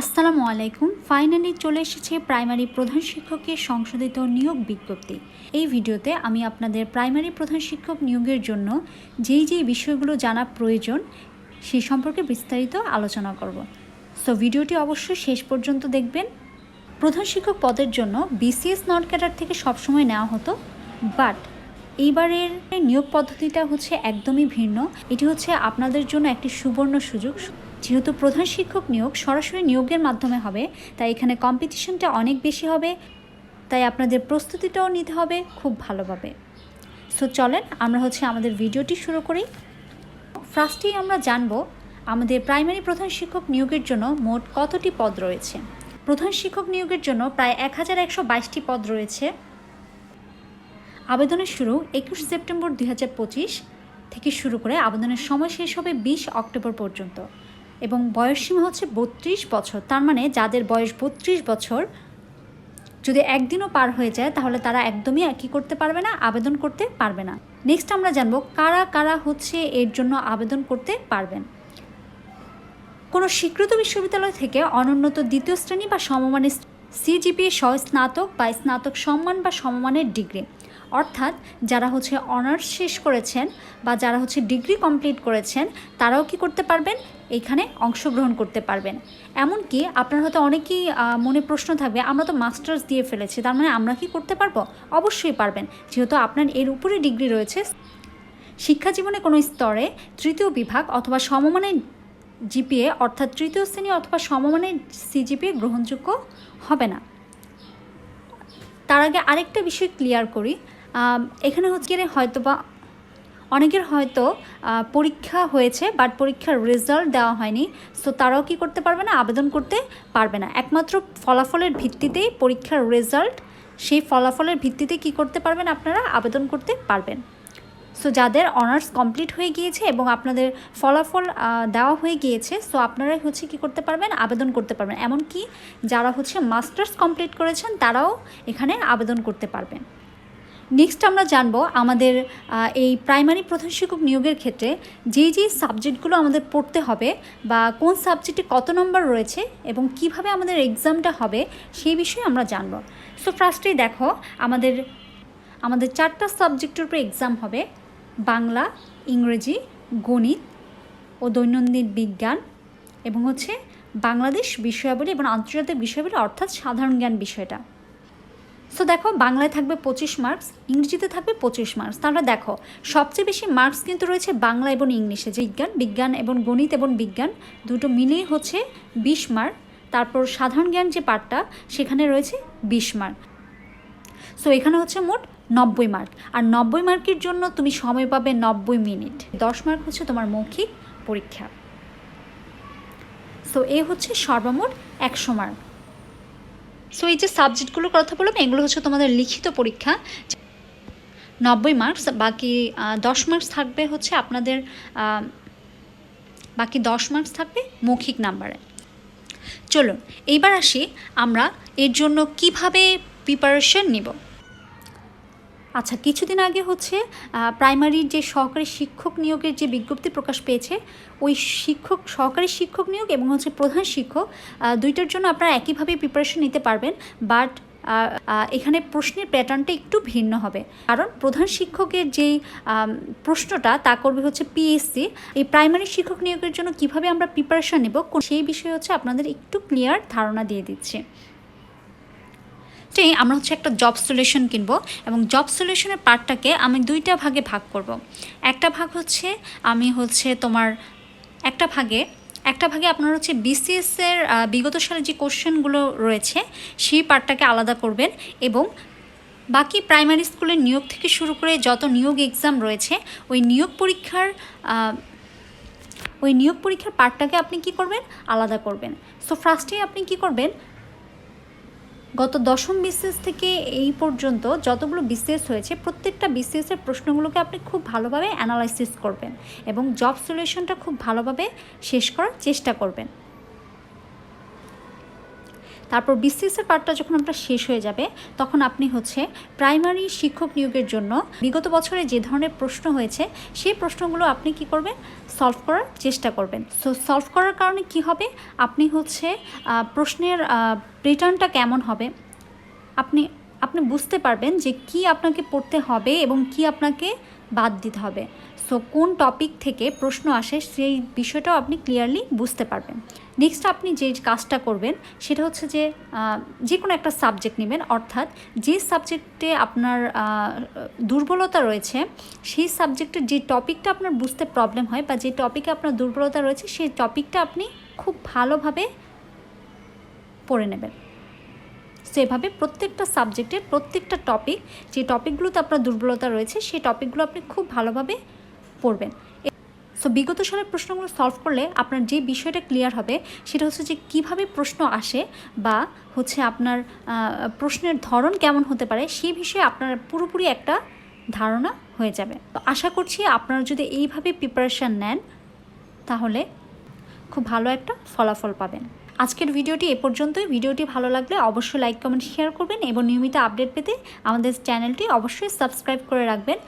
আসসালামু আলাইকুম। ফাইনালি চলে এসেছে প্রাইমারি প্রধান শিক্ষকের সংশোধিত নিয়োগ বিজ্ঞপ্তি। এই ভিডিওতে আমি আপনাদের প্রাইমারি প্রধান শিক্ষক নিয়োগের জন্য যেই যেই বিষয়গুলো জানা প্রয়োজন সেই সম্পর্কে বিস্তারিত আলোচনা করব। সো ভিডিওটি অবশ্যই শেষ পর্যন্ত দেখবেন। প্রধান শিক্ষক পদের জন্য বিসিএস নট ক্যাডার থেকে সবসময় নেওয়া হতো বাট এইবারের নিয়োগ পদ্ধতিটা হচ্ছে একদমই ভিন্ন। এটি হচ্ছে আপনাদের জন্য একটি সুবর্ণ সুযোগ। যেহেতু প্রধান শিক্ষক নিয়োগ সরাসরি নিয়োগের মাধ্যমে হবে, তাই এখানে কম্পিটিশনটা অনেক বেশি হবে। তাই আপনাদের প্রস্তুতিটাও নিতে হবে খুব ভালোভাবে। সো চলেন আমরা হচ্ছে আমাদের ভিডিওটি শুরু করি। ফার্স্টেই আমরা জানব আমাদের প্রাইমারি প্রধান শিক্ষক নিয়োগের জন্য মোট কতটি পদ রয়েছে। প্রধান শিক্ষক নিয়োগের জন্য প্রায় এক হাজার একশো বাইশটি পদ রয়েছে। আবেদনের শুরু একুশ সেপ্টেম্বর দু হাজার পঁচিশ থেকে শুরু করে আবেদনের সময় শেষ হবে বিশ অক্টোবর পর্যন্ত। এবং বয়সসীমা হচ্ছে বত্রিশ বছর। তার মানে যাদের বয়স বত্রিশ বছর, যদি একদিনও পার হয়ে যায়, তাহলে তারা একদমই একই করতে পারবে না, আবেদন করতে পারবে না। নেক্সট আমরা জানব কারা কারা হচ্ছে এর জন্য আবেদন করতে পারবেন। কোনো স্বীকৃত বিশ্ববিদ্যালয় থেকে অনুন্নত দ্বিতীয় শ্রেণি বা সমমানের সিজিপিএ সহ স্নাতক বা স্নাতক সম্মান বা সমমানের ডিগ্রি। অর্থাৎ যারা হচ্ছে অনার্স শেষ করেছেন বা যারা হচ্ছে ডিগ্রি কমপ্লিট করেছেন, তারাও কি করতে পারবেন? এইখানে অংশগ্রহণ করতে পারবেন। এমনকি আপনার হয়তো অনেকেই মনে প্রশ্ন থাকবে, আমরা তো মাস্টার্স দিয়ে ফেলেছি, তার মানে আমরা কি করতে পারব? অবশ্যই পারবেন। যেহেতু আপনার এর উপরে ডিগ্রি রয়েছে, শিক্ষা জীবনে কোনো স্তরে তৃতীয় বিভাগ অথবা সমমানের জিপিএ, অর্থাৎ তৃতীয় শ্রেণি অথবা সমমানের সিজিপিএ গ্রহণযোগ্য হবে না। তার আগে আরেকটা বিষয় ক্লিয়ার করি। এখানে হচ্ছে হয়তো বা অনেকের হয়তো পরীক্ষা হয়েছে বাট পরীক্ষার রেজাল্ট দেওয়া হয়নি সো তারাও কি করতে পারবে না, আবেদন করতে পারবে না। একমাত্র ফলাফলের ভিত্তিতেই পরীক্ষার রেজাল্ট সেই ফলাফলের ভিত্তিতে কি করতে পারবেন আপনারা, আবেদন করতে পারবেন। সো যাদের অনার্স কমপ্লিট হয়ে গিয়েছে এবং আপনাদের ফলাফল দেওয়া হয়ে গিয়েছে সো আপনারাই হচ্ছে কি করতে পারবেন, আবেদন করতে পারবেন। এমনকি যারা হচ্ছে মাস্টার্স কমপ্লিট করেছেন, তারাও এখানে আবেদন করতে পারবেন। নেক্সট আমরা জানব আমাদের এই প্রাইমারি প্রধান শিক্ষক নিয়োগের ক্ষেত্রে যেই যেই সাবজেক্টগুলো আমাদের পড়তে হবে বা কোন সাবজেক্টে কত নম্বর রয়েছে এবং কীভাবে আমাদের এক্সামটা হবে সেই বিষয়ে আমরা জানব। সো ফার্স্টেই দেখো, আমাদের আমাদের চারটা সাবজেক্টের উপরে এক্সাম হবে। বাংলা, ইংরেজি, গণিত ও দৈনন্দিন বিজ্ঞান এবং হচ্ছে বাংলাদেশ বিষয়াবলী এবং আন্তর্জাতিক বিষয়াবলী অর্থাৎ সাধারণ জ্ঞান বিষয়টা। সো দেখো, বাংলায় থাকবে পঁচিশ মার্কস ইংরেজিতে থাকবে পঁচিশ মার্কস তাহলে দেখো, সবচেয়ে বেশি মার্কস কিন্তু রয়েছে বাংলা এবং ইংলিশে। যে বিজ্ঞান বিজ্ঞান এবং গণিত এবং বিজ্ঞান, দুটো মিলিয়ে হচ্ছে বিশ মার্ক তারপর সাধারণ জ্ঞান যে পার্টটা সেখানে রয়েছে বিশ মার্ক সো এখানে হচ্ছে মোট নব্বই মার্ক আর নব্বই মার্কের জন্য তুমি সময় পাবে নব্বই মিনিট দশ মার্ক হচ্ছে তোমার মৌখিক পরীক্ষা। সো এ হচ্ছে সর্বমোট একশো মার্ক সো এই যে সাবজেক্টগুলোর কথা বললাম, এগুলো হচ্ছে তোমাদের লিখিত পরীক্ষা। নব্বই মার্কস বাকি দশ মার্কস থাকবে হচ্ছে আপনাদের বাকি দশ মার্কস থাকবে মৌখিক নাম্বারে চলুন, এইবার আসি আমরা এর জন্য কীভাবে প্রিপারেশন নিব। আচ্ছা কিছুদিন আগে হচ্ছে প্রাইমারির যে সহকারী শিক্ষক নিয়োগের যে বিজ্ঞপ্তি প্রকাশ পেয়েছে, ওই শিক্ষক, সহকারী শিক্ষক নিয়োগ এবং হচ্ছে প্রধান শিক্ষক দুইটার জন্য আপনারা একইভাবে প্রিপারেশন নিতে পারবেন বাট এখানে প্রশ্নের প্যাটার্নটা একটু ভিন্ন হবে। কারণ প্রধান শিক্ষকের যেই প্রশ্নটা, তা করবে হচ্ছে পিএসসি এই প্রাইমারি শিক্ষক নিয়োগের জন্য কীভাবে আমরা প্রিপারেশন নেব সেই বিষয়ে হচ্ছে আপনাদের একটু ক্লিয়ার ধারণা দিয়ে দিচ্ছে। ফার্স্টে আমরা হচ্ছে একটা জব সলিউশন কিনব এবং জব সলিউশনের পার্টটাকে আমি দুইটা ভাগে ভাগ করব। একটা ভাগ হচ্ছে আমি হচ্ছে তোমার, একটা ভাগে একটা ভাগে আপনার হচ্ছে বিসিএস এর বিগত সালে যে কোশ্চেনগুলো রয়েছে, সেই পার্টটাকে আলাদা করবেন এবং বাকি প্রাইমারি স্কুলের নিয়োগ থেকে শুরু করে যত নিয়োগ এক্সাম রয়েছে, ওই নিয়োগ পরীক্ষার ওই নিয়োগ পরীক্ষার পার্টটাকে আপনি কি করবেন? আলাদা করবেন। সো ফার্স্টেই আপনি কি করবেন? গত দশম বিসিএস থেকে এই পর্যন্ত যতগুলো বিসিএস হয়েছে, প্রত্যেকটা বিসিএসের প্রশ্নগুলোকে আপনি খুব ভালোভাবে অ্যানালাইসিস করবেন এবং জব সলিউশনটা খুব ভালোভাবে শেষ করার চেষ্টা করবেন। তারপর বিসিএসের পার্টটা যখন আপনার শেষ হয়ে যাবে, তখন আপনি হচ্ছে প্রাইমারি শিক্ষক নিয়োগের জন্য বিগত বছরে যে ধরনের প্রশ্ন হয়েছে, সেই প্রশ্নগুলো আপনি কি করবেন? সলভ করার চেষ্টা করবেন। সো সলভ করার কারণে কি হবে? আপনি হচ্ছে প্রশ্নের রিটার্নটা কেমন হবে? আপনি আপনি বুঝতে পারবেন যে কি আপনাকে পড়তে হবে এবং কি আপনাকে বাদ দিতে হবে। সো কোন টপিক থেকে প্রশ্ন আসে সেই বিষয়টাও আপনি ক্লিয়ারলি বুঝতে পারবেন। নেক্সট আপনি যে কাজটা করবেন, সেটা হচ্ছে যে যে কোনো একটা সাবজেক্ট নেবেন, অর্থাৎ যে সাবজেক্টে আপনার দুর্বলতা রয়েছে, সেই সাবজেক্টের যে টপিকটা আপনার বুঝতে প্রবলেম হয় বা যে টপিকে আপনার দুর্বলতা রয়েছে, সেই টপিকটা আপনি খুব ভালোভাবে পড়ে নেবেন। সো এভাবে প্রত্যেকটা সাবজেক্টের প্রত্যেকটা টপিক যে টপিকগুলোতে আপনার দুর্বলতা রয়েছে, সেই টপিকগুলো আপনি খুব ভালোভাবে পড়বেন। সো বিগত সালের প্রশ্নগুলো সলভ করলে আপনার যে বিষয়টা ক্লিয়ার হবে, সেটা হচ্ছে যে কীভাবে প্রশ্ন আসে বা হচ্ছে আপনার প্রশ্নের ধরন কেমন হতে পারে, সেই বিষয়ে আপনার পুরোপুরি একটা ধারণা হয়ে যাবে। তো আশা করছি আপনারা যদি এইভাবে প্রিপারেশান নেন, তাহলে খুব ভালো একটা ফলাফল পাবেন। আজকের ভিডিওটি এ পর্যন্তই। ভিডিওটি ভালো লাগলে অবশ্যই লাইক কমেন্ট শেয়ার করবেন এবং নিয়মিত আপডেট পেতে আমাদের চ্যানেলটি অবশ্যই সাবস্ক্রাইব করে রাখবেন।